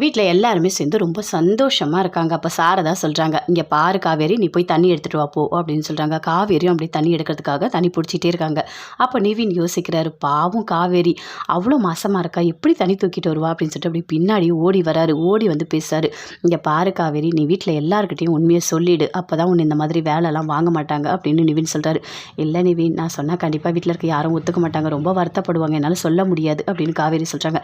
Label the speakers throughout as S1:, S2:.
S1: வீட்டில் எல்லாருமே சேர்ந்து ரொம்ப சந்தோஷமாக இருக்காங்க. அப்போ சாரதா சொல்கிறாங்க இங்கே பாரு காவேரி நீ போய் தண்ணி எடுத்துகிட்டு வா போ அப்படின்னு சொல்கிறாங்க காவேரியும் அப்படி தண்ணி எடுக்கிறதுக்காக தண்ணி பிடிச்சிட்டே இருக்காங்க. அப்போ நிவின் யோசிக்கிறாரு பாவம் காவேரி அவ்வளோ மாசமாக இருக்கா? எப்படி தண்ணி தூக்கிட்டு வருவா? அப்படின்னு சொல்லிட்டு அப்படி பின்னாடி ஓடி வராரு. ஓடி வந்து பேசுறாரு இங்கே பாரு காவேரி நீ வீட்டில் எல்லாருக்கிட்டையும் உண்மையை சொல்லிடு. அப்போ தான் உன்னை இந்த மாதிரி வேலைலாம் வாங்க மாட்டாங்க அப்படின்னு நிவின் சொல்கிறாரு இல்லை நிவின் நான் சொன்னால் கண்டிப்பாக வீட்டில் இருக்க யாரும் ஒத்துக்க மாட்டாங்க. ரொம்ப வருத்தப்படுவாங்க. என்னால் சொல்ல முடியாது அப்படின்னு காவேரி சொல்கிறாங்க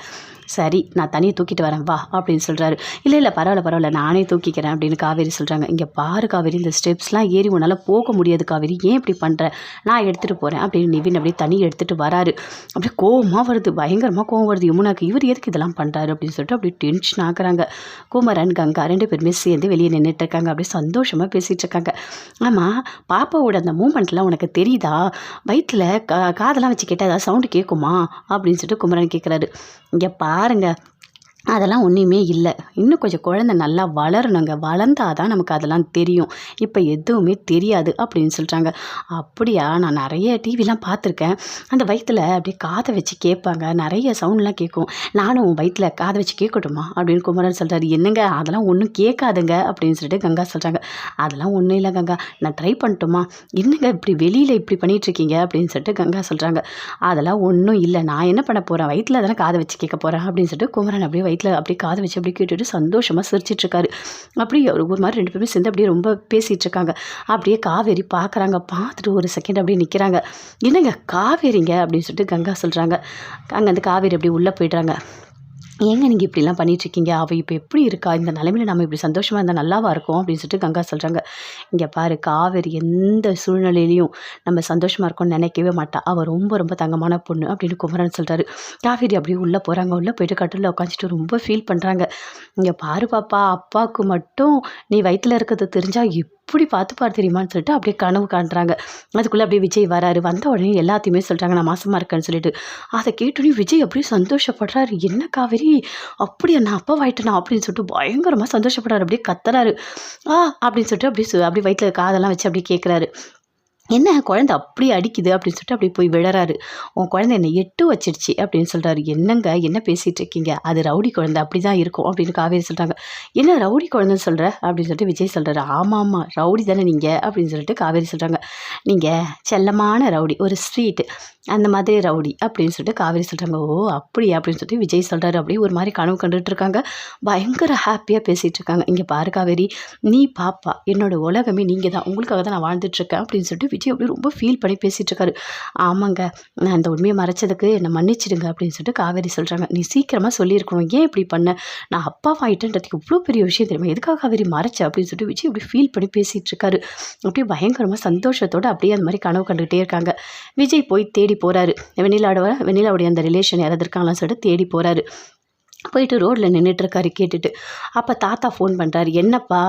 S1: சரி நான் தனியை தூக்கிட்டு வரேன் வா அப்படின்னு சொல்கிறாரு இல்லை இல்லை பரவாயில்ல பரவாயில்ல நானே தூக்கிக்கிறேன் அப்படின்னு காவேரி சொல்கிறாங்க இங்கே பாரு காவேரி இந்த ஸ்டெப்ஸ்லாம் ஏறி உன்னால் போக முடியாது காவேரி. ஏன் இப்படி பண்ணுற நான் எடுத்துகிட்டு போகிறேன் அப்படின்னு நிவின் அப்படியே தனியை எடுத்துகிட்டு வராரு. அப்படியே கோவமாக வருது பயங்கரமாக கோவம் வருது. யமுனாக்கு இவர் எதுக்கு இதெல்லாம் பண்ணுறாரு அப்படின்னு சொல்லிட்டு அப்படியே டென்ஷன் ஆகுறாங்க. குமரன் கங்கா ரெண்டு பேருமே சேர்ந்து வெளியே நின்றுட்டு இருக்காங்க. அப்படியே சந்தோஷமாக பேசிகிட்டு இருக்காங்க. ஆமாம் பாப்பாவோட அந்த மூமெண்ட்லாம் உனக்கு தெரியுதா? வயிற்றில் கா காதெல்லாம் வச்சு கேட்டால் ஏதாவது சவுண்டு கேட்குமா அப்படின்னு சொல்லிட்டு குமரன் கேட்குறாரு இங்கே பா பாருங்க. அதெல்லாம் ஒன்றுமே இல்லை. இன்னும் கொஞ்சம் குழந்தை நல்லா வளரணுங்க. வளர்ந்தாதான் தான் நமக்கு அதெல்லாம் தெரியும். இப்போ எதுவுமே தெரியாது அப்படின்னு சொல்கிறாங்க அப்படியா? நான் நிறைய டிவிலாம் பார்த்துருக்கேன். அந்த வயிற்றில் அப்படியே காதை வச்சு கேட்பாங்க. நிறைய சவுண்ட்லாம் கேட்கும். நானும் உன் வயிற்றில் காதை வச்சு கேட்கட்டுமா? அப்படின்னு குமரன் சொல்கிறாரு என்னங்க? அதெல்லாம் ஒன்றும் கேட்காதுங்க அப்படின்னு சொல்லிட்டு கங்கா சொல்கிறாங்க அதெல்லாம் ஒன்றும் இல்லை கங்கா. நான் ட்ரை பண்ணட்டுமா? என்னங்க இப்படி வெளியில் இப்படி பண்ணிகிட்ருக்கீங்க அப்படின்னு சொல்லிட்டு கங்கா சொல்கிறாங்க அதெல்லாம் ஒன்றும் இல்லை. நான் என்ன பண்ண போகிறேன் வயிற்றில் தானே காதை வச்சு கேட்க போகிறேன் அப்படின்னு சொல்லிட்டு குமரன் அப்படியே வயிற்றில் அப்படியே காதை வச்சு அப்படியே கேட்டுட்டு சந்தோஷமாக சிரிச்சிட்டு இருக்காரு அப்படியே ஒரு ஒரு மாதிரி ரெண்டு பேருமே சேர்ந்து அப்படியே ரொம்ப பேசிகிட்டு இருக்காங்க அப்படியே காவேரி பார்க்குறாங்க பார்த்துட்டு ஒரு செகண்ட் அப்படியே நிற்கிறாங்க என்னங்க காவேரிங்க? அப்படின்னு சொல்லிட்டு கங்கா சொல்கிறாங்க அங்கே அந்த காவேரி அப்படியே உள்ளே போயிடுறாங்க. ஏங்க நீங்கள் இப்படிலாம் பண்ணிகிட்ருக்கீங்க அவள் இப்போ எப்படி இருக்கா? இந்த நிலமையில நம்ம இப்படி சந்தோஷமாக இருந்தால் நல்லாவா இருக்கும்? அப்படின்னு சொல்லிட்டு கங்கா சொல்கிறாங்க இங்கே பாரு காவேரி எந்த சூழ்நிலையிலையும் நம்ம சந்தோஷமாக இருக்கோம்னு நினைக்கவே மாட்டா. அவள் ரொம்ப ரொம்ப தங்கமான பொண்ணு அப்படின்னு குமரன் சொல்கிறாரு காவேரி அப்படியே உள்ளே போகிறாங்க உள்ளே போயிட்டு கட்டில் உட்காந்துட்டு ரொம்ப ஃபீல் பண்ணுறாங்க இங்கே பாரு பாப்பா அப்பாவுக்கு மட்டும் நீ வயிற்றில் இருக்கிறது தெரிஞ்சால் எப்படி பார்த்துப்பார் தெரியுமான்னு சொல்லிட்டு அப்படியே கனவு காண்றாங்க. அதுக்குள்ளே அப்படியே விஜய் வராரு. வந்த உடனே எல்லாத்தையுமே சொல்கிறாங்க நான் மாசமாக இருக்கேன்னு சொல்லிட்டு. அதை கேட்டோடனே விஜய் அப்படியே சந்தோஷப்படுறாரு. என்ன காவேரி? அப்படியா? நான் அப்பா வாயிட்டேனா? அப்படின்னு சொல்லிட்டு பயங்கரமாக சந்தோஷப்படுறாரு. அப்படியே கத்துறாரு. ஆ அப்படின்னு சொல்லிட்டு அப்படியே அப்படியே வயிற்றில் காதெல்லாம் வச்சு அப்படியே கேட்குறாரு என்ன குழந்தை அப்படி அடிக்குது அப்படின்னு சொல்லிட்டு அப்படி போய் விழறாரு. உன் குழந்தை என்னை எட்டு வச்சிடுச்சு அப்படின்னு சொல்கிறாரு என்னங்க என்ன பேசிகிட்டு இருக்கீங்க? அது ரவுடி குழந்தை அப்படி தான் இருக்கும் அப்படின்னு காவேரி சொல்கிறாங்க என்ன ரவுடி குழந்தைன்னு சொல்கிற அப்படின்னு சொல்லிட்டு விஜய் சொல்கிறாரு ஆமாம் ஆமாம் ரவுடி தானே நீங்கள் அப்படின்னு சொல்லிட்டு காவேரி சொல்கிறாங்க நீங்கள் செல்லமான ரவுடி ஒரு ஸ்ட்ரீட்டு அந்த மாதிரி ரவுடி அப்படின்னு சொல்லிட்டு காவேரி சொல்கிறாங்க ஓ அப்படியா? அப்படின்னு சொல்லிட்டு விஜய் சொல்கிறாரு அப்படியே ஒரு மாதிரி கனவு கண்டுட்டு இருக்காங்க. பயங்கர ஹாப்பியாக பேசிகிட்டு இருக்காங்க. இங்கே பாரு காவேரி நீ பாப்பா என்னோடய உலகமே நீங்கள் தான் உங்களுக்காக தான் நான் வாழ்ந்துட்டுருக்கேன் அப்படின்னு சொல்லிட்டு விஜய் அப்படியே ரொம்ப ஃபீல் பண்ணி பேசிகிட்ருக்காரு ஆமாங்க நான் அந்த உண்மையை மறைச்சதுக்கு என்னை மன்னிச்சிடுங்க அப்படின்னு சொல்லிட்டு காவேரி சொல்கிறாங்க நீ சீக்கிரமாக சொல்லியிருக்கணும். ஏன் இப்படி பண்ண? நான் அப்பா ஆகிட்டேன்றதுக்கு இவ்வளோ பெரிய விஷயம் தெரியுமா? எதுக்காக காவேரி மறைச்ச? அப்படின்னு சொல்லிட்டு விஜய் அப்படி ஃபீல் பண்ணி பேசிகிட்டு இருக்காரு அப்படியே பயங்கரமாக சந்தோஷத்தோடு அப்படியே அந்த மாதிரி கனவு கண்டுகிட்டே இருக்காங்க. விஜய் போய் தேடி போகிறாரு வெண்ணிலாவோட வெண்ணிலாவுடைய அந்த ரிலேஷன் யாராவது இருக்காங்களான்னு சொல்லிட்டு தேடி போகிறாரு போயிட்டு ரோட்டில் நின்றுட்டுருக்காரு கேட்டுட்டு. அப்போ தாத்தா ஃபோன் பண்ணுறாரு என்னப்பா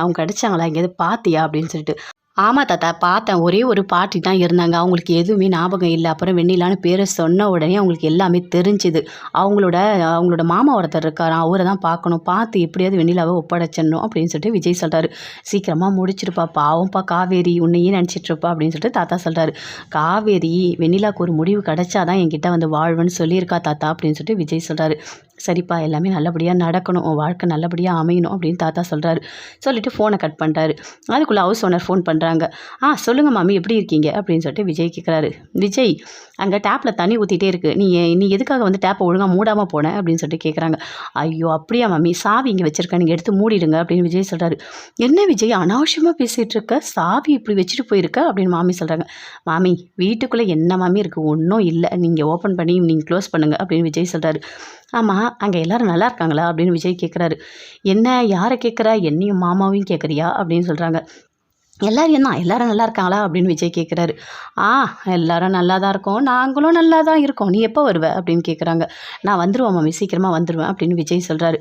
S1: அவங்க கிடச்சாங்களா எங்கேயாவது பார்த்தியா அப்படின்னு சொல்லிட்டு. ஆமாம் தாத்தா பார்த்தேன். ஒரே ஒரு பாட்டி தான் இருந்தாங்க. அவங்களுக்கு எதுவுமே ஞாபகம் இல்லை. அப்புறம் வெண்ணிலான்னு பேரை சொன்ன உடனே அவங்களுக்கு எல்லாமே தெரிஞ்சுது. அவங்களோட அவங்களோட மாமா ஒருத்தர் இருக்கார்? அவரை தான் பார்க்கணும். பார்த்து எப்படியாவது வெண்ணிலாவை ஒப்படைச்சிடணும் அப்படின்னு சொல்லிட்டு விஜய் சொல்கிறாரு சீக்கிரமாக முடிச்சிருப்பா. பாவம்ப்பா காவேரி உன்னையே நினச்சிட்ருப்பா அப்படின்னு சொல்லிட்டு தாத்தா சொல்கிறாரு காவேரி வெண்ணிலாவுக்கு ஒரு முடிவு கிடச்சாதான் என்கிட்ட வந்து வாழ்வேன்னு சொல்லியிருக்கா தாத்தா அப்படின்னு சொல்லிட்டு விஜய் சொல்கிறாரு சரிப்பா எல்லாமே நல்லபடியாக நடக்கணும். உன் வாழ்க்கை நல்லபடியாக அமையணும் அப்படின்னு தாத்தா சொல்கிறாரு சொல்லிவிட்டு ஃபோனை கட் பண்ணுறாரு அதுக்குள்ளே ஹவுஸ் ஓனர் ஃபோன் பண்ணுறாங்க ஆ சொல்லுங்கள் மாமி எப்படி இருக்கீங்க? அப்படின்னு சொல்லிட்டு விஜய் கேட்குறாரு விஜய் அங்கே டேப்பில் தண்ணி ஊற்றிட்டே இருக்குது நீ நீ எதுக்காக வந்து டேப்பை ஒழுங்காக மூடாமல் போனேன் அப்படின்னு சொல்லிட்டு கேட்குறாங்க ஐயோ அப்படியா மாமி சாவி இங்கே வச்சுருக்கேன். நீங்கள் எடுத்து மூடிடுங்க அப்படின்னு விஜய் சொல்கிறாரு என்ன விஜய் அனாவசியமாக பேசிகிட்டு இருக்க? சாவி இப்படி வச்சுட்டு போயிருக்க? அப்படின்னு மாமி சொல்கிறாங்க மாமி வீட்டுக்குள்ளே என்ன மாமி இருக்குது ஒன்றும் இல்லை. நீங்கள் ஓப்பன் பண்ணி நீங்கள் க்ளோஸ் பண்ணுங்கள் அப்படின்னு விஜய் சொல்கிறாரு ஆமாம் அங்கே எல்லாரும் நல்லா இருக்காங்களா அப்படின்னு விஜய் கேட்குறாரு என்ன யாரை கேட்குற என்னையும் மாமாவையும் கேட்குறியா அப்படின்னு சொல்கிறாங்க எல்லாரும் என்ன எல்லாரும் நல்லா இருக்காங்களா? அப்படின்னு விஜய் கேட்குறாரு ஆ எல்லாரும் நல்லா தான் இருக்கோம். நாங்களும் நல்லா தான் இருக்கோம். நீ எப்போ வருவ? அப்படின்னு கேட்குறாங்க நான் வந்துடுவோம் மாமி. சீக்கிரமாக வந்துடுவேன் அப்படின்னு விஜய் சொல்கிறாரு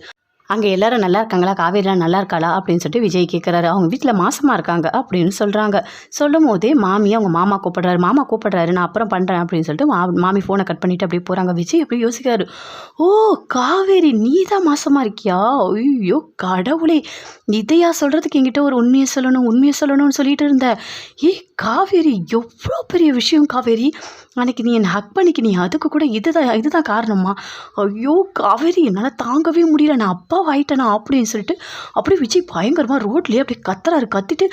S1: அங்கே எல்லாரும் நல்லா இருக்காங்களா? காவேரிலாம் நல்லா இருக்காளா? அப்படின்னு சொல்லிட்டு விஜய் கேட்குறாரு அவங்க வீட்டில் மாசமாக இருக்காங்க அப்படின்னு சொல்கிறாங்க சொல்லும் போதே மாமி அவங்க மாமா கூப்பிடுறாரு. மாமா கூப்பிடுறாரு நான் அப்புறம் பண்ணுறேன் அப்படின்னு சொல்லிட்டு மா மாமி ஃபோனை கட் பண்ணிவிட்டு அப்படியே போகிறாங்க விஜய் அப்படி யோசிக்கிறாரு. ஓ காவேரி நீ தான் மாசமாக இருக்கியா? ஐயோ கடவுளே. இதையா சொல்கிறதுக்கு என்கிட்ட ஒரு உண்மையை சொல்லணும் உண்மையை சொல்லணும்னு சொல்லிட்டு இருந்த. ஏய் காவேரி எவ்வளோ பெரிய விஷயம் காவேரி? அன்னைக்கு நீ என்னை ஹக் பண்ணிக்க நீ அதுக்கு கூட இதுதான் இதுதான் காரணமா ஐயோ காவேரி என்னால் தாங்கவே முடியல. நான் அப்பா ஆயிட்டேனா அப்படின்னு சொல்லிட்டு அப்படியே விஜய் பயங்கரமாக ரோட்லேயே அப்படியே கத்துறாரு. கத்திட்டு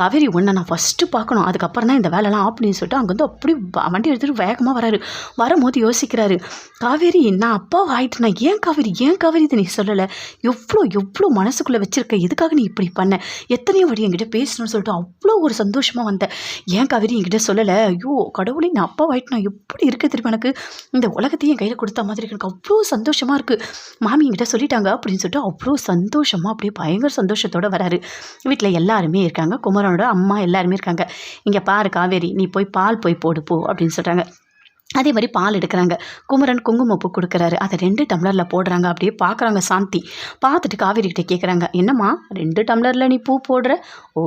S1: காவேரி உன்னை நான் ஃபஸ்ட்டு பார்க்கணும். அதுக்கப்புறம் தான் இந்த வேலைலாம் அப்படின்னு சொல்லிட்டு அங்கேருந்து அப்படி வண்டி எடுத்துகிட்டு வேகமாக வராரு. வரும்போது யோசிக்கிறாரு காவேரி நான் அப்பா ஆயிட்டேனா? ஏன் காவேரி? ஏன் காவேரி? இதை நீ சொல்லலை. எவ்வளோ எவ்வளோ மனசுக்குள்ளே வச்சுருக்க? எதுக்காக நீ இப்படி பண்ண? எத்தனையோ வாட்டி என்கிட்ட பேசணும்னு சொல்லிட்டு அவ்வளோ ஒரு சந்தோஷமாக வந்தேன். ஏன் காவேரி என்கிட்ட சொல்லலை? ஐயோ கடவுளே நான் அப்பா ஆயிட்டு நான் எப்படி இருக்க தெரியும் எனக்கு? இந்த உலகத்தையும் என் கையில் கொடுத்த மாதிரி எனக்கு அவ்வளோ சந்தோஷமாக இருக்குது மாமி என்கிட்ட சொல்லிட்டாங்க அப்படின்னு சொல்லிட்டு அவ்வளோ சந்தோஷமாக அப்படியே பயங்கர சந்தோஷத்தோட வராரு. வீட்டில் எல்லாருமே இருக்காங்க. குமரனோட அம்மா எல்லாருமே இருக்காங்க. இங்கே பாரு காவேரி நீ போய் பால் போய் போடு போ அப்படின்னு சொல்கிறாங்க அதே மாதிரி பால் எடுக்கிறாங்க. குமரன் குங்குமப்பூ கொடுக்குறாரு. அதை ரெண்டு டம்ளரில் போடுறாங்க. அப்படியே பார்க்குறாங்க சாந்தி. பார்த்துட்டு காவேரி கேட்குறாங்க என்னம்மா ரெண்டு டம்ளரில் நீ பூ போடுற? ஓ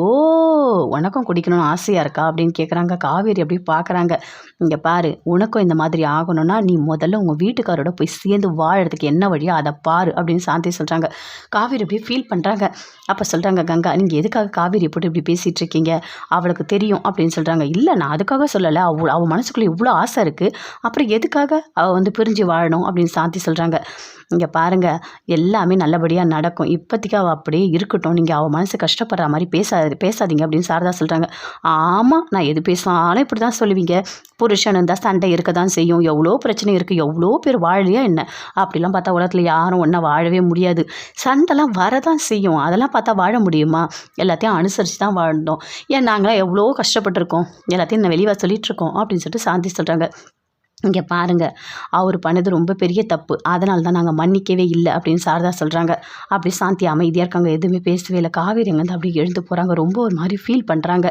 S1: உனக்கும் குடிக்கணும்னு ஆசையாக இருக்கா? அப்படின்னு கேட்குறாங்க காவேரி அப்படியே பார்க்குறாங்க இங்கே பாரு உனக்கும் இந்த மாதிரி ஆகணும்னா நீ முதல்ல உங்கள் வீட்டுக்காரோட போய் சேர்ந்து வாழறதுக்கு என்ன வழியோ அதை பாரு அப்படின்னு சாந்தி சொல்கிறாங்க காவேரி இப்படி ஃபீல் பண்ணுறாங்க அப்போ சொல்கிறாங்க கங்கா நீங்கள் எதுக்காக காவேரி போட்டு இப்படி பேசிகிட்டு இருக்கீங்க? அவளுக்கு தெரியும் அப்படின்னு சொல்கிறாங்க இல்லை நான் அதுக்காக சொல்லலை. அவள் அவள் மனசுக்குள்ளே இவ்வளோ ஆசை இருக்குது அப்புறம் எதுக்காக அவள் வந்து பிரிஞ்சு வாழணும்? அப்படின்னு சாந்தி சொல்கிறாங்க இங்கே பாருங்கள் எல்லாமே நல்லபடியாக நடக்கும். இப்போதைக்கு அவள் அப்படியே இருக்கட்டும். நீங்கள் அவள் மனசு கஷ்டப்படுற மாதிரி பேசாது பேசாதீங்க அப்படின்னு சாரதா சொல்கிறாங்க ஆமாம் நான் எது பேசினாலும் இப்படி தான் சொல்லுவீங்க. புருஷன் இருந்தால் சண்டை இருக்க தான் செய்யும். எவ்வளோ பிரச்சனை இருக்குது எவ்வளோ பேர் வாழலையா என்ன? அப்படிலாம் பார்த்தா உலகத்தில் யாரும் ஒன்றா வாழவே முடியாது. சண்டைலாம் வரதான் செய்யும். அதெல்லாம் பார்த்தா வாழ முடியுமா? எல்லாத்தையும் அனுசரித்து தான் வாழ்ந்தோம் ஏன் நாங்களாம் எவ்வளோ கஷ்டப்பட்டிருக்கோம்? எல்லாத்தையும் நான் வெளியே சொல்லிகிட்ருக்கோம் அப்படின்னு சொல்லிட்டு சாந்தி சொல்கிறாங்க இங்கே பாருங்கள் அவர் பண்ணது ரொம்ப பெரிய தப்பு. அதனால தான் நாங்கள் மன்னிக்கவே இல்லை அப்படின்னு சாரதா சொல்கிறாங்க அப்படி சாந்தி அமைதியாக இருக்காங்க. எதுவுமே பேசவே இல்லை. காவேரி அங்கேருந்து அப்படியே எழுந்து போகிறாங்க ரொம்ப ஒரு மாதிரி ஃபீல் பண்ணுறாங்க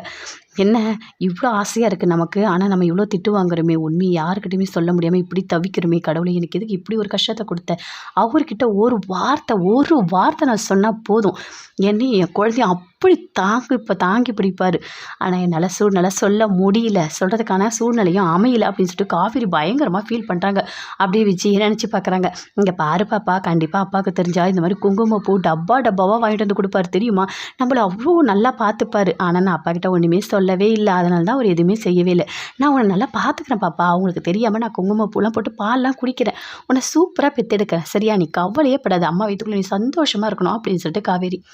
S1: என்ன? இவ்வளோ ஆசையாக இருக்குது நமக்கு. ஆனால் நம்ம இவ்வளோ திட்டு வாங்குறோமே. உண்மையை யாருக்கிட்டையுமே சொல்ல முடியாமல் இப்படி தவிக்கிறோமே. கடவுளே எனக்கு எதுக்கு இப்படி ஒரு கஷ்டத்தை கொடுத்த? அவர்கிட்ட ஒரு வார்த்தை ஒரு வார்த்தை நான் சொன்னால் போதும். என்னை என் குழந்தைய அப்படி தாங்கி இப்போ தாங்கி பிடிப்பார். ஆனால் என்னால் சூழ்நிலை சொல்ல முடியல. சொல்கிறதுக்கான சூழ்நிலையும் அமையல அப்படின்னு சொல்லிட்டு காவேரி பயங்கரமாக ஃபீல் பண்ணுறாங்க அப்படியே விஜய் நினச்சி பார்க்குறாங்க இங்கே பாரு பாப்பா கண்டிப்பாக அப்பாவுக்கு தெரிஞ்சால் இந்த மாதிரி குங்குமப்பூ டப்பா டப்பாவாக வாங்கிட்டு வந்து கொடுப்பாரு தெரியுமா? நம்மள அவ்வளோ நல்லா பார்த்துப்பாரு. ஆனால் நான் அப்பா கிட்ட ஒன்றுமே சொல்லவே இல்லை. அதனால தான் அவர் எதுவுமே செய்யவே இல்லை. நான் உன்னை நல்லா பார்த்துக்கிறேன் பாப்பா. அவங்களுக்கு தெரியாமல் நான் குங்குமப்பூலாம் போட்டு பால்லாம் குடிக்கிறேன். உன்னை சூப்பராக பெற்றெடுக்கிறேன் சரியா? நீ கவலையே படாது. அம்மா வீட்டுக்குள்ளே நீ சந்தோஷமாக இருக்கணும் அப்படின்னு சொல்லிட்டு காவேரி.